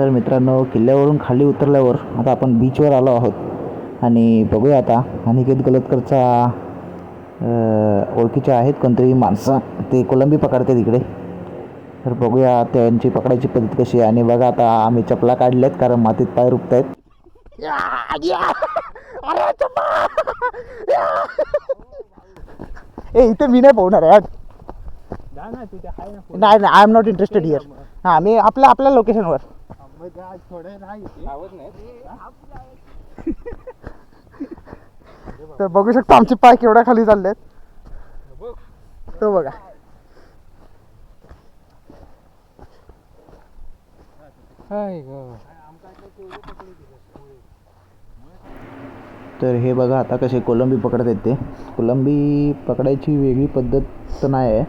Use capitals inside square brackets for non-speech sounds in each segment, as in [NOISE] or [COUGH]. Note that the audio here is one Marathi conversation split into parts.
तर मित्रांनो किल्ल्यावरून खाली उतरल्यावर आता आपण बीचवर आलो आहोत. आणि बघूया आता अनिकेत गलतकरचा अं, ओळखीचे आहेत कोणतरी माणसं. ते कोलंबी पकडते तिकडे तर बघूया त्यांची पकडायची पद्धत कशी आहे. आणि बघा आता आम्ही चपला काढल्यात कारण मातीत पाय रुपत आहेत ए इथे मी नाही पोहणार यार नाही नाही I am not interested here हां मी आपल्या आपल्या लोकेशनवर [LAUGHS] तर बघू शकता आमचे पाय केवढ्या खाली चाललेत. तो बघा. तर हे बघा आता कसे कोलंबी पकडत आहेत ते. कोलंबी पकडायची वेगळी पद्धत तर नाही आहे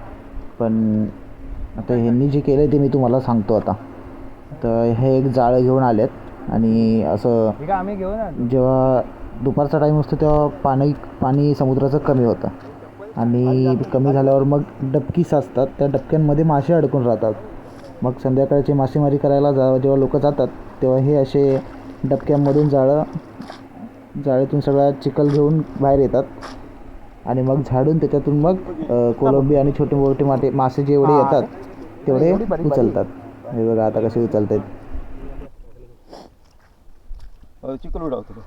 पण आता ह्यांनी जे केलं आहे ते मी तुम्हाला सांगतो आता. तर हे एक जाळं घेऊन आलेत आणि असं जेव्हा दुपारचा टाईम असतो तेव्हा पाणी पाणी समुद्राचं कमी होतं. आणि कमी झाल्यावर मग डबकी साचतात. त्या डबक्यांमध्ये मासे अडकून राहतात. मग संध्याकाळची मासेमारी करायला जा जेव्हा लोक जातात तेव्हा हे असे डबक्यांमधून जाळं जाळीतून सगळा चिखल घेऊन बाहेर येतात. आणि मग झाडून त्याच्यातून मग कोलंबी आणि छोटे मोठे माटे मासे जेवढे येतात तेवढे उचलतात. हे बघा आता कसे उचलतात चिकल उडावतो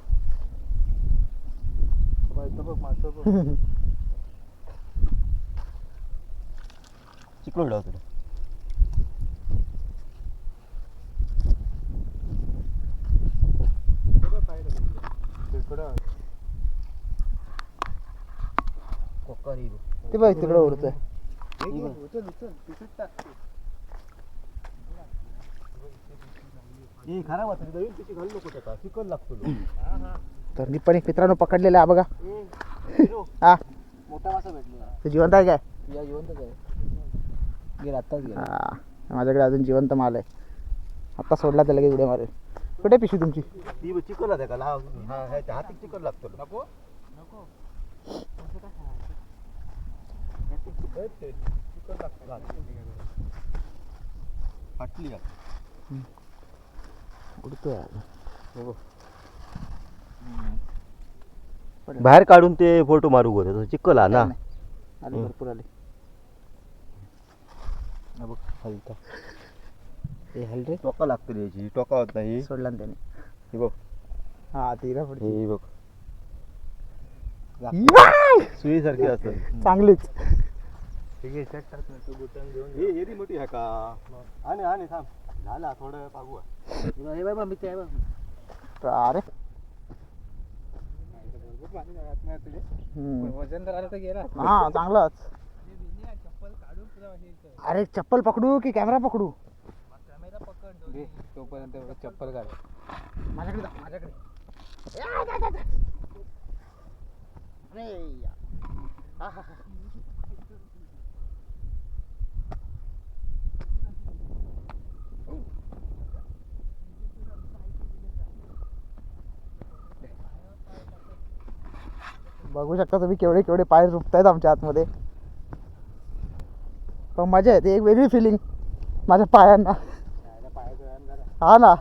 चिकल उडावतो तो ते बघ तिकडे उडतोय. हे खराब होतं नवीन पिशी घालू नको त्याचा लागतो तर मी पण एक मित्रांनो पकडलेला आहे बघा. हा. मोठा मासा भेटला. तो जिवंत आहे काय? या जिवंतच आहे. गेला आत्ताच गेला. हा. माझ्याकडे अजून जिवंत माल आहे. आत्ता सोडला तर लगेच उड्या मारेल. कुठे पिशवी तुमची? ती चिकल आहे का? हा हा ह्याच्या चिकल लागतो. नको. नको. फाटली का उडतोय बाहेर काढून ते फोटो मारू गोरे चिकल हा ना. आले भरपूर आले. बघ हलता हे हल रे. टोका लागतो रे याची टोका होत नाही. सोडला ना त्याने. हे बघ. हा तिला पुढे हे बघ! सुईसारखी असत चांगलीच. हे एरी मोठी आहे का? आणि आणि थांब. झाला थोडं. हे मी ते अरे. वजन तर आलं तर गेला हा चांगलाच. अरे चप्पल पकडू की कॅमेरा पकडू? तोपर्यंत चप्पल काढ. माझ्याकडे जा, माझ्याकडे. अरे बघू शकता तुम्ही केवढे केवढे पाय रुपतायत आमच्या आतमध्ये. पण मजा येते एक वेगळी फिलिंग माझ्या पायांना. हा ना.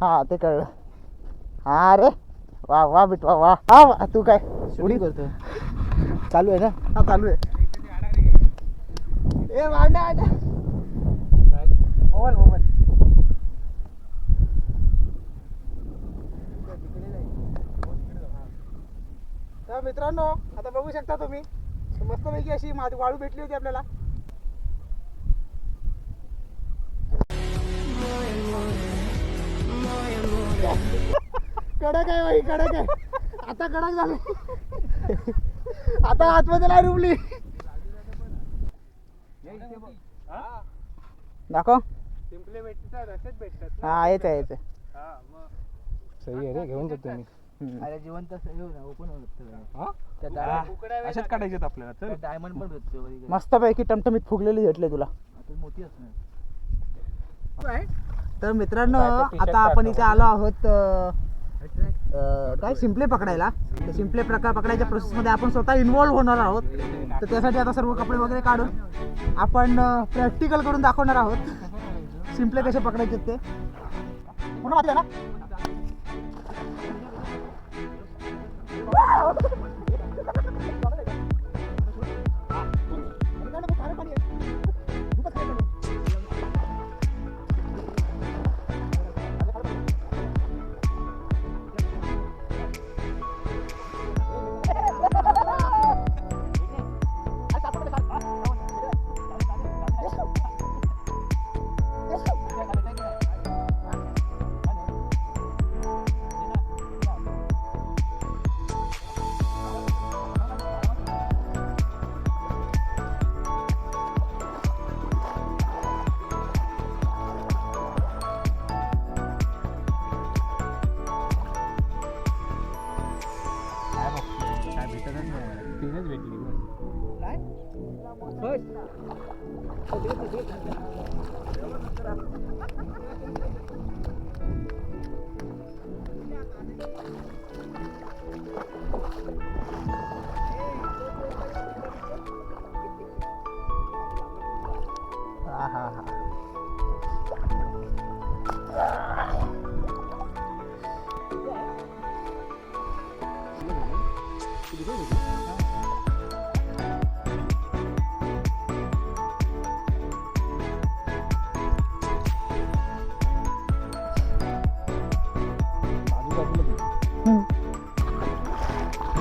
हा ते कळलं. हा रे वा वा बिटवा वा हा वा, तू काय? उडी. करतो चालू आहे ना? हा चालू आहे. ए वांडा वांडा. मोबाईल मोबाईल तर मित्रांनो आता बघू शकता तुम्ही. मस्तपैकी अशी माझी वाळू भेटली होती आपल्याला. कडक आहे बाई कडक आहे. आता कडक झालं. आता आतमध्ये नाही रुपली दाखव. पिंपले भेटतात असेच भेटतात हा येत आहे येत सही आहे रे घेऊन जातो मी. अरे जिवंत ओपन हा? अशाच काढायचे आपल्याला तर? डायमंड पण भेटतो मस्तपैकी टमटमीत फुगलेली भेटले तुला. मोठी असणार. तर मित्रांनो आता आपण. इथे आलो आहोत अं, अं, काय शिंपले पकडायला? ते शिंपले प्रकार पकडायच्या प्रोसेसमध्ये आपण स्वतः इन्वॉल्व्ह होणार आहोत. तर त्यासाठी आता सर्व कपडे वगैरे काढून आपण प्रॅक्टिकल करून दाखवणार आहोत. [LAUGHS] शिंपले कसे पकडायचे ते. पूर्ण ना? Okay.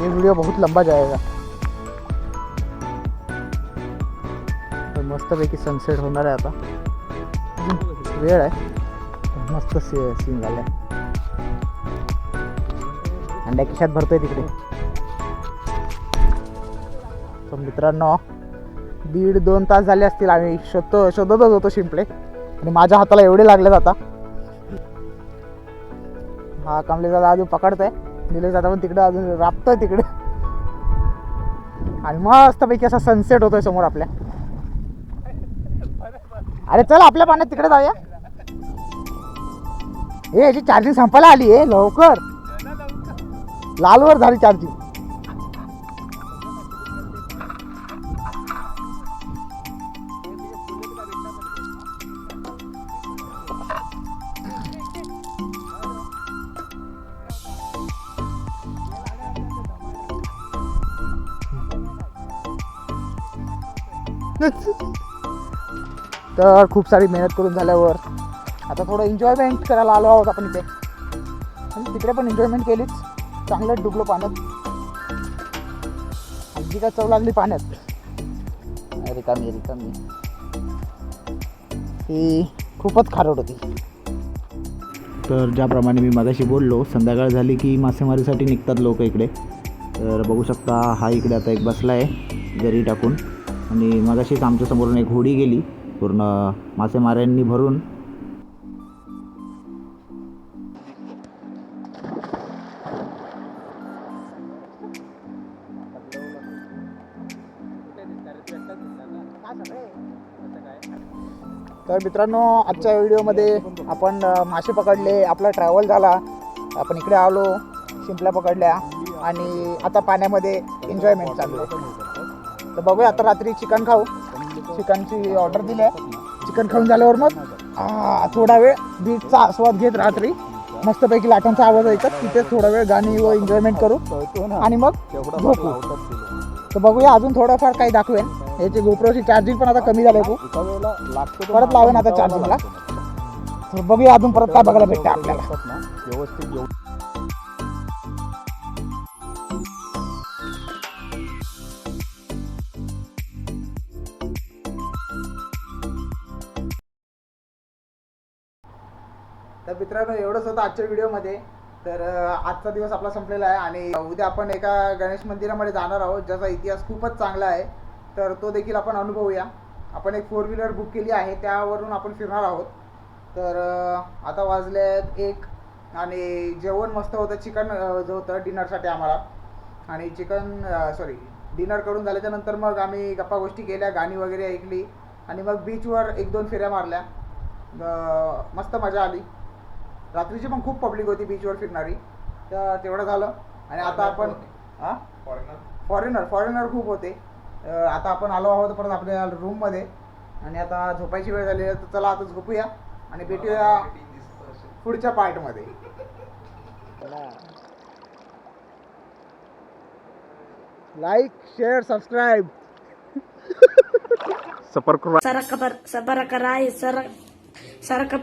ये वीडियो बहुत लंबा जाएगा। तर मस्तपैकी सनसेट होणार आहे आता वेळ आहे मस्त सी सीन झालाय अंड्या खिशात भरतोय तिकडे तर मित्रांनो दीड दोन तास झाले असतील आम्ही शोधतो शोधतच होतो शिंपले आणि माझ्या हाताला एवढे लागले आता हा कमले दादा अजून पकडतोय. निलेश दादा पण तिकडे अजून राबतोय तिकडे. आणि मस्तपैकी असा सनसेट होतोय समोर आपल्या. अरे चल आपल्या पाण्यात तिकडे जाऊया. ए याची चार्जिंग संपायला आली आहे लवकर. लालवर झाली चार्जिंग [LAUGHS] तर खूप सारी मेहनत करून झाल्यावर आता थोडं एन्जॉयमेंट करायला आलो आहोत आपण इथे. आणि तिकडे पण एन्जॉयमेंट केलीच. चांगलं डुबलो पाण्यात. आमची काय चव लागली पाण्यात. रिकामी रिकामी ती खूपच खारट होती. तर ज्याप्रमाणे मी मगाशी बोललो संध्याकाळ झाली की मासेमारीसाठी निघतात लोक इकडे. तर बघू शकता हा इकडे आता एक बसला आहे जरी टाकून. आणि मगाशीच आमच्या समोरून एक होडी गेली. पूर्ण मासेमाऱ्यांनी भरून. तर मित्रांनो आजच्या व्हिडिओमध्ये आपण मासे पकडले आपला ट्रॅव्हल झाला. आपण इकडे आलो शिंपल्या पकडल्या आणि आता पाण्यामध्ये एन्जॉयमेंट चालू आहे. तर बघूया आता रात्री चिकन खाऊ. चिकनची ऑर्डर दिली आहे. चिकन खाऊन झाल्यावर मग थोडा वेळ बीचचा आस्वाद घेत रात्री. मस्तपैकी लाटांचा आवाज ऐकत तिथे थोडा वेळ गाणी व एन्जॉयमेंट करू. आणि मग झोपू. तर बघूया अजून थोडंफार काही दाखवेन. याची गोप्रोची चार्जिंग पण आता कमी झाली खूप. परत लावेन आता चार्जिंगला बघूया अजून परत काय बघायला भेटतं आपल्याला. व्यवस्थित तर मित्रांनो एवढंच होतं आजच्या व्हिडिओमध्ये. तर आजचा दिवस आपला संपलेला आहे आणि उद्या आपण एका गणेश मंदिरामध्ये जाणार आहोत ज्याचा इतिहास खूपच चांगला आहे. तर तो देखील आपण अनुभवूया. आपण एक फोर व्हीलर बुक केली आहे त्यावरून आपण फिरणार आहोत. तर आता वाजले आहेत एक आणि जेवण मस्त होतं चिकन जो होतं डिनरसाठी आम्हाला. आणि चिकन सॉरी डिनर करून झाल्याच्यानंतर मग आम्ही गप्पा गोष्टी केल्या गाणी वगैरे ऐकली आणि मग बीचवर एक दोन फेऱ्या मारल्या. मस्त मजा आली. रात्रीची पण खूप पब्लिक होती बीचवर फिरणारी. तर तेवढं झालं. आणि आता आपण हा? फॉरेनर फॉरेनर खूप होते. आता आपण आलो आहोत परत आपल्या रूममध्ये आणि आता झोपायची वेळ झाली तर चला आता झोपूया. आणि भेटूया पुढच्या पार्टमध्ये. Like share subscribe Saraka, saraka, saraka, saraka,